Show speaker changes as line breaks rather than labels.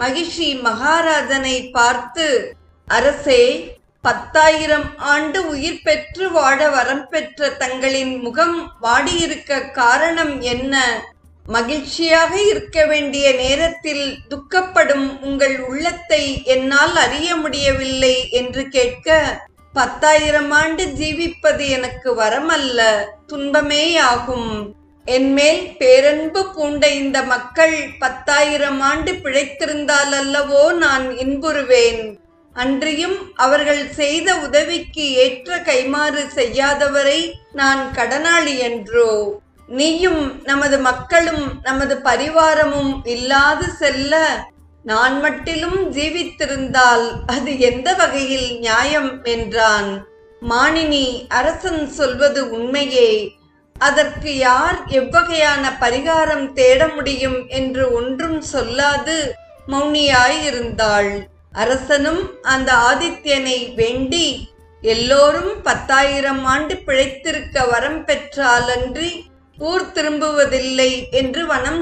மகிஷி மகாராஜனை பார்த்து அரசே பத்தாயிரம் ஆண்டு உயிர் பெற்று வாழ வரம் பெற்ற தங்களின் முகம் வாடியிருக்க காரணம் என்ன? மகிழ்ச்சியாக இருக்க வேண்டிய நேரத்தில் துக்கப்படும் உங்கள் உள்ளத்தை என்னால் அறிய முடியவில்லை என்று கேட்க பத்தாயிரம் ஆண்டு ஜீவிப்பது எனக்கு வரமல்ல துன்பமேயாகும். என்மேல் பேரன்பு பூண்ட இந்த மக்கள் பத்தாயிரம் ஆண்டு பிழைத்திருந்தால் அல்லவோ நான் இன்புறுவேன். அன்றியும் அவர்கள் செய்த உதவிக்கு ஏற்ற கைமாறு செய்யாதவரை நான் கடனாளி என்றோ. நீயும் நமது மக்களும் நமது பரிவாரமும் இல்லாது செல்ல. நான் மட்டிலும் ஜீவித்திருந்தால் அது எந்த வகையில் நியாயம்? என்றான். மானினி அரசன் சொல்வது உண்மையே. அதற்கு யார் எவ்வகையான பரிகாரம் தேட முடியும் என்று ஒன்றும் சொல்லாது மௌனியாயிருந்தாள். அரசனும் அந்த ஆதித்யனை வேண்டி எல்லோரும் பத்தாயிரம் ஆண்டு பிழைத்திருக்க வரம் பெற்றாலன்றி ஊர் திரும்புவதில்லை என்று வனம்